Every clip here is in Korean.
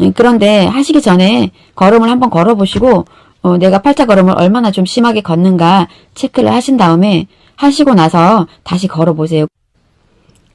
음, 그런데 하시기 전에 걸음을 한번 걸어보시고 어, 내가 팔자 걸음을 얼마나 좀 심하게 걷는가 체크를 하신 다음에 하시고 나서 다시 걸어보세요.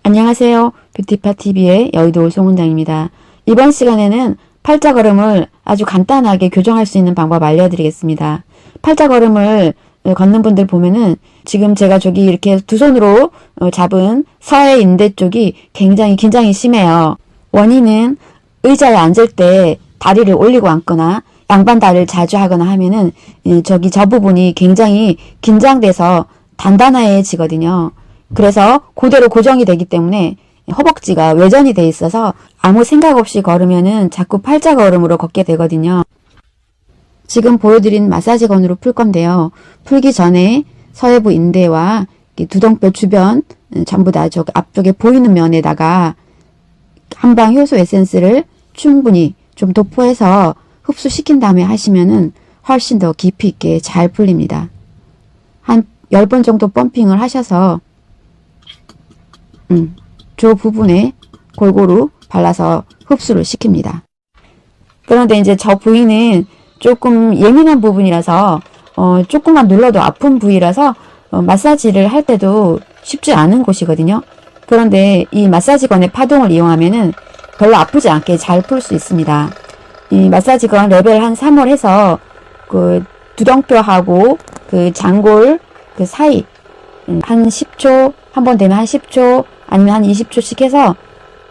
안녕하세요. 뷰티파 TV의 여의도 송은장입니다. 이번 시간에는 팔자 걸음을 아주 간단하게 교정할 수 있는 방법 알려드리겠습니다. 팔자 걸음을 걷는 분들 보면은 지금 제가 저기 이렇게 두 손으로 어, 잡은 서해 인대 쪽이 굉장히 긴장이 심해요. 원인은 의자에 앉을 때 다리를 올리고 앉거나 양반 다리를 자주 하거나 하면은 이 저기 저 부분이 굉장히 긴장돼서 단단해지거든요. 그래서 그대로 고정이 되기 때문에 허벅지가 외전이 돼 있어서 아무 생각 없이 걸으면은 자꾸 팔자 걸음으로 걷게 되거든요. 지금 보여드린 마사지건으로 풀 건데요. 풀기 전에 서해부 인대와 두덩뼈 주변 음, 전부 다 저 앞쪽에 보이는 면에다가 한방 효소 에센스를 충분히 좀 도포해서 흡수시킨 다음에 하시면은 훨씬 더 깊이 있게 잘 풀립니다. 한 10번 정도 펌핑을 하셔서 음, 저 부분에 골고루 발라서 흡수를 시킵니다. 그런데 이제 저 부위는 조금 예민한 부분이라서 어, 조금만 눌러도 아픈 부위라서 어, 마사지를 할 때도 쉽지 않은 곳이거든요. 그런데 이 마사지건의 파동을 이용하면은 별로 아프지 않게 잘 풀 수 있습니다. 이 마사지건 레벨 한 3을 해서 그 두덩뼈하고 그 장골 그 사이 음, 한 10초 한 번 되면 한 10초 아니면 한 20초씩 해서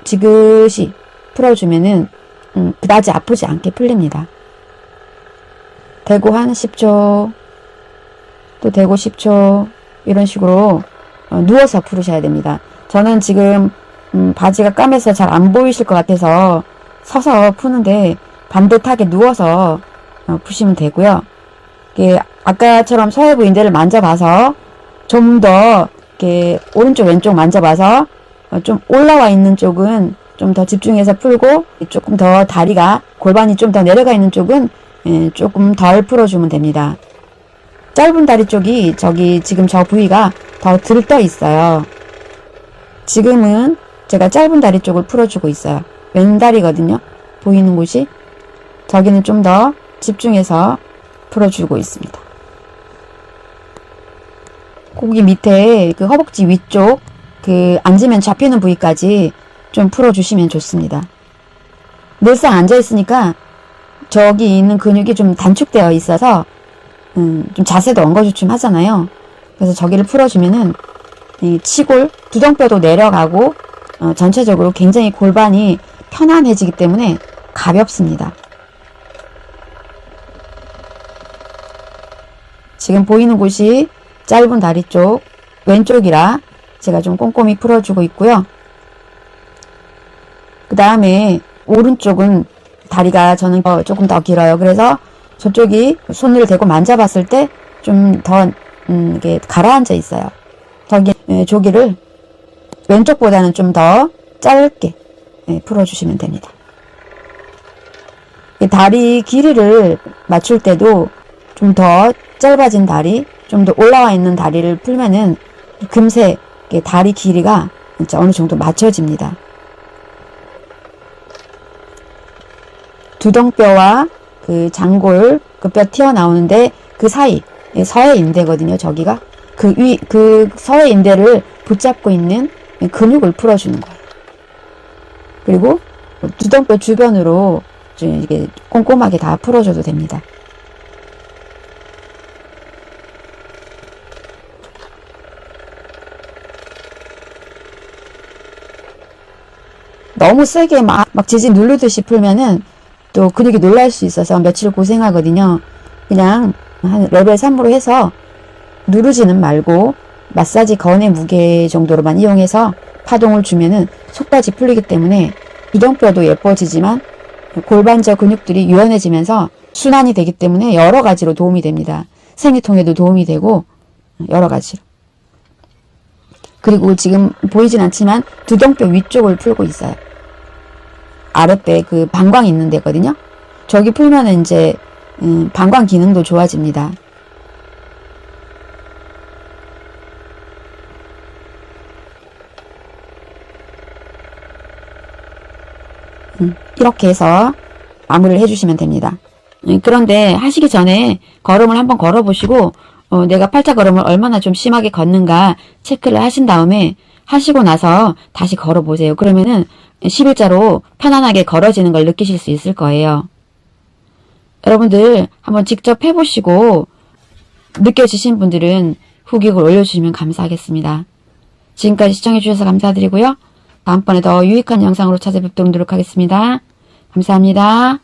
지그시 풀어주면은 음, 그다지 아프지 않게 풀립니다. 대고 한 10초 또 대고 10초 이런 식으로 어, 누워서 풀으셔야 됩니다. 저는 지금 음, 바지가 까매서 잘 안 보이실 것 같아서 서서 푸는데 반듯하게 누워서 어, 푸시면 되고요. 이게 아까처럼 서해 부 인대를 만져봐서 좀 더 이렇게 오른쪽 왼쪽 만져봐서 어, 좀 올라와 있는 쪽은 좀 더 집중해서 풀고 조금 더 다리가 골반이 좀 더 내려가 있는 쪽은 예, 조금 덜 풀어주면 됩니다. 짧은 다리 쪽이 저기 지금 저 부위가 더 들떠 있어요. 지금은 제가 짧은 다리 쪽을 풀어주고 있어요. 왼다리거든요. 보이는 곳이. 저기는 좀 더 집중해서 풀어주고 있습니다. 고기 밑에 그 허벅지 위쪽 그 앉으면 잡히는 부위까지 좀 풀어주시면 좋습니다. 늘상 앉아있으니까 저기 있는 근육이 좀 단축되어 있어서 음, 좀 자세도 엉거주춤 하잖아요. 그래서 저기를 풀어주면은 이 치골, 두덩뼈도 내려가고 어, 전체적으로 굉장히 골반이 편안해지기 때문에 가볍습니다. 지금 보이는 곳이 짧은 다리 쪽 왼쪽이라 제가 좀 꼼꼼히 풀어주고 있고요. 그 다음에 오른쪽은 다리가 저는 어, 조금 더 길어요. 그래서 저쪽이 손을 대고 만져봤을 때 좀더 음, 이게 가라앉아 있어요. 예, 조기를 왼쪽보다는 좀 더 짧게 예, 풀어주시면 됩니다. 이 다리 길이를 맞출 때도 좀 더 짧아진 다리, 좀 더 올라와 있는 다리를 풀면은 금세 다리 길이가 진짜 어느 정도 맞춰집니다. 두덩뼈와 그 장골 그 뼈 튀어나오는데 그 사이 예, 서해 인대거든요. 저기가 그 위 그 서해 인대를 붙잡고 있는 근육을 풀어주는 거예요. 그리고 두덩뼈 주변으로 좀 이게 꼼꼼하게 다 풀어줘도 됩니다. 너무 세게 막, 막 지지 누르듯이 풀면은 또 근육이 놀랄 수 있어서 며칠 고생하거든요. 그냥 한 레벨 3으로 해서 누르지는 말고 마사지 건의 무게 정도로만 이용해서 파동을 주면은 속까지 풀리기 때문에 두덩뼈도 예뻐지지만 골반저 근육들이 유연해지면서 순환이 되기 때문에 여러 가지로 도움이 됩니다. 생리통에도 도움이 되고 여러 가지로. 그리고 지금 보이진 않지만 두덩뼈 위쪽을 풀고 있어요. 아랫배 그 방광 있는 데거든요. 저기 풀면은 이제 음, 방광 기능도 좋아집니다. 이렇게 해서 마무리를 해주시면 됩니다. 음, 그런데 하시기 전에 걸음을 한번 걸어보시고 어, 내가 팔자 걸음을 얼마나 좀 심하게 걷는가 체크를 하신 다음에 하시고 나서 다시 걸어보세요. 그러면은 11자로 편안하게 걸어지는 걸 느끼실 수 있을 거예요. 여러분들 한번 직접 해보시고 느껴지신 분들은 후기글 올려주시면 감사하겠습니다. 지금까지 시청해주셔서 감사드리고요. 다음번에 더 유익한 영상으로 찾아뵙도록 하겠습니다. 감사합니다.